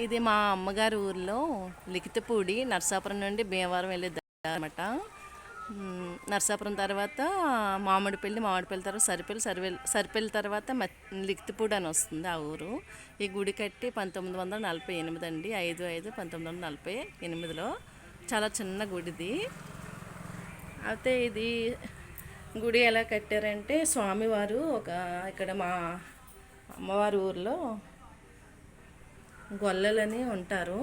ఇది మా అమ్మగారి ఊర్లో లిఖితపూడి నర్సాపురం నుండి భీమవరం వెళ్ళే అనమాట నర్సాపురం తర్వాత మామిడిపల్లి మామిడిపల్లి తర్వాత సరిపల్లి సరివెల్ సరిపల్లి తర్వాత లిఖితపూడి అని వస్తుంది ఆ ఊరు. ఈ గుడి కట్టి పంతొమ్మిది వందల నలభై ఎనిమిది అండి. ఐదు ఐదు పంతొమ్మిది వందల నలభై ఎనిమిదిలో. చాలా చిన్న గుడిది. అయితే ఇది గుడి ఎలా కట్టారంటే స్వామివారు ఒక ఇక్కడ మా అమ్మవారి ఊర్లో గొల్లలని ఉంటారు.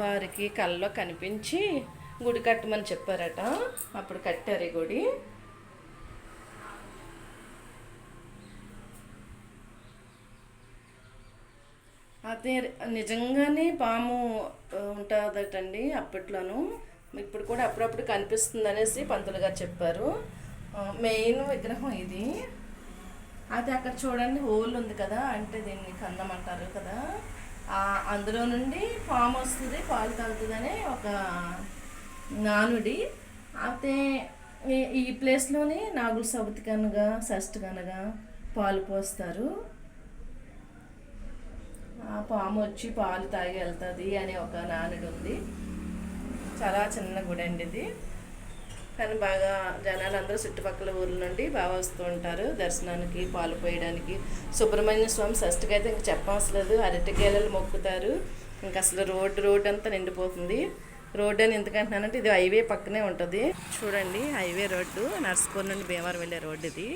వారికి కళ్ళలో కనిపించి గుడి కట్టమని చెప్పారట. అప్పుడు కట్టారు ఈ గుడి. అదే నిజంగానే పాము ఉంటుందటండి అప్పట్లోను. ఇప్పుడు కూడా అప్పుడప్పుడు కనిపిస్తుంది అనేసి పంతులు గారు చెప్పారు. మెయిన్ విగ్రహం ఇది. అది అక్కడ చూడండి హోల్ ఉంది కదా అంటే దీన్ని కందం అంటారు కదా. అందులో నుండి పాము వస్తుంది పాలు తాగుతుందని ఒక నానుడి అయితే ఈ- ప్లేస్లోనే నాగుల సవతి కనుగా షష్ఠి కనగా పాలు పోస్తారు. ఆ పాము వచ్చి పాలు తాగి వెళ్తుంది అనే ఒక నానుడు ఉంది చాలా చిన్న గుడి అండి ఇది కానీ బాగా జనాలు అందరూ చుట్టుపక్కల ఊర్ల నుండి బాగా వస్తూ ఉంటారు. దర్శనానికి పాలు పోయడానికి. సుబ్రహ్మణ్య స్వామి షష్ఠికి అయితే ఇంక చెప్పవసలేదు అరటికేలలు మొక్కుతారు. ఇంక అసలు రోడ్డు రోడ్డు అంతా నిండిపోతుంది. రోడ్డు అని ఎందుకంటున్నానంటే ఇది హైవే పక్కనే ఉంటుంది. చూడండి హైవే రోడ్డు. నర్సపూర్ నుండి భీమవరం వెళ్ళే రోడ్డు ఇది.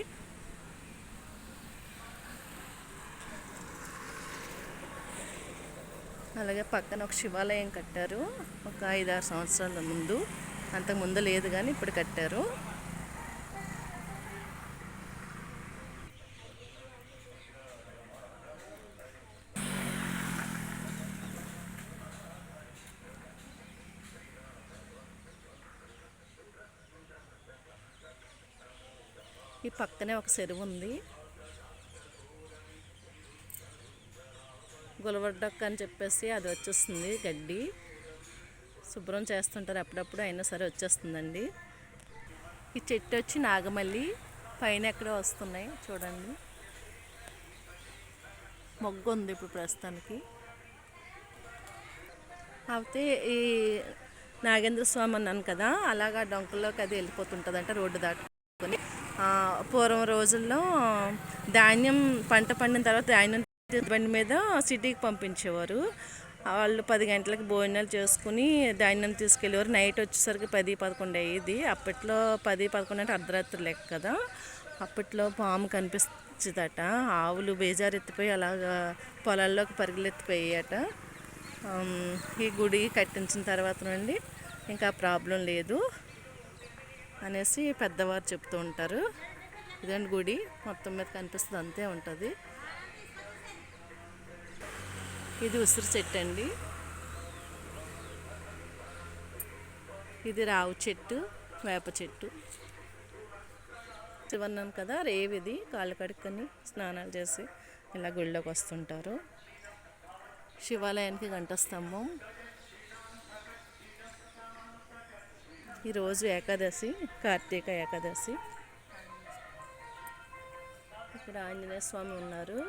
అలాగే పక్కన ఒక శివాలయం కట్టారు. ఒక ఐదారు సంవత్సరాల ముందు. అంతకు ముందు లేదు కానీ ఇప్పుడు కట్టారు. ఈ పక్కనే ఒక చెరువు ఉంది. గులవడ్డక్క అని చెప్పేసి అది వచ్చేస్తుంది గడ్డి. శుభ్రం చేస్తుంటారు అప్పుడప్పుడు అయినా సరే వచ్చేస్తుందండి. ఈ చెట్టు వచ్చి నాగమల్లి పైన ఎక్కడో వస్తున్నాయి చూడండి. మొగ్గు ఉంది ఇప్పుడు ప్రస్తుతానికి. అయితే ఈ నాగేంద్ర స్వామి అన్నాను కదా అలాగా డొంకల్లోకి అది వెళ్ళిపోతుంటుంది అంటే రోడ్డు దాటుకొని. పూర్వం రోజుల్లో ధాన్యం పంట పండిన తర్వాత ధాన్యం బండి మీద సిటీకి పంపించేవారు. వాళ్ళు పది గంటలకు భోజనాలు చేసుకుని ధాన్యం తీసుకెళ్ళేవారు. నైట్ వచ్చేసరికి పది పదకొండు అయ్యేది. అప్పట్లో పది పదకొండు అంటే అర్ధరాత్రి లెక్క కదా. అప్పట్లో పాము కనిపించదట. ఆవులు బేజారు ఎత్తిపోయి అలాగా పొలాల్లోకి పరుగులెత్తిపోయాయట. ఈ గుడి కట్టించిన తర్వాత నుండి ఇంకా ప్రాబ్లం లేదు అనేసి పెద్దవారు చెప్తూ ఉంటారు. ఇదండి గుడి. మొత్తం మీద కనిపిస్తుంది. అంతే ఉంటుంది. ఇది ఉసిరి చెట్టు అండి. ఇది రావు చెట్టు వేప చెట్టు. చివన్నాను కదా రేవిది కాళ్ళు కడుక్కొని స్నానాలు చేసి ఇలా గుళ్ళోకి వస్తుంటారు. శివాలయానికి గంట స్తంభం ఈరోజు ఏకాదశి కార్తీక ఏకాదశి. ఇక్కడ ఆంజనేయ స్వామి ఉన్నారు.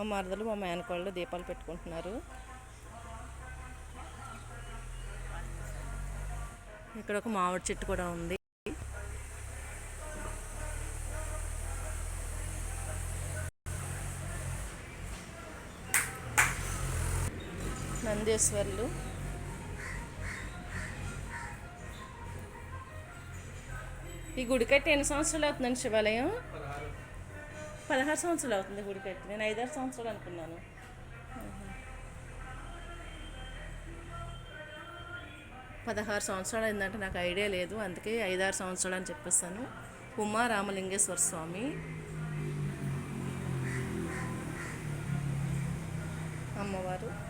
మా మరదలు మా మేనకోళ్ళు దీపాలు పెట్టుకుంటున్నారు. ఇక్కడ ఒక మామిడి చెట్టు కూడా ఉంది. నందేశ్వర్లు. ఈ గుడి కట్టి ఎన్ని సంవత్సరాలు అవుతుందండి శివాలయం? పదహారు సంవత్సరాలు అవుతుంది గుడి కట్టి. నేను ఐదారు సంవత్సరాలు అనుకున్నాను. పదహారు సంవత్సరాలు అయిందంటే నాకు ఐడియా లేదు. అందుకే ఐదారు సంవత్సరాలు అని చెప్పేస్తాను. ఉమా రామలింగేశ్వర స్వామి. అమ్మవారు.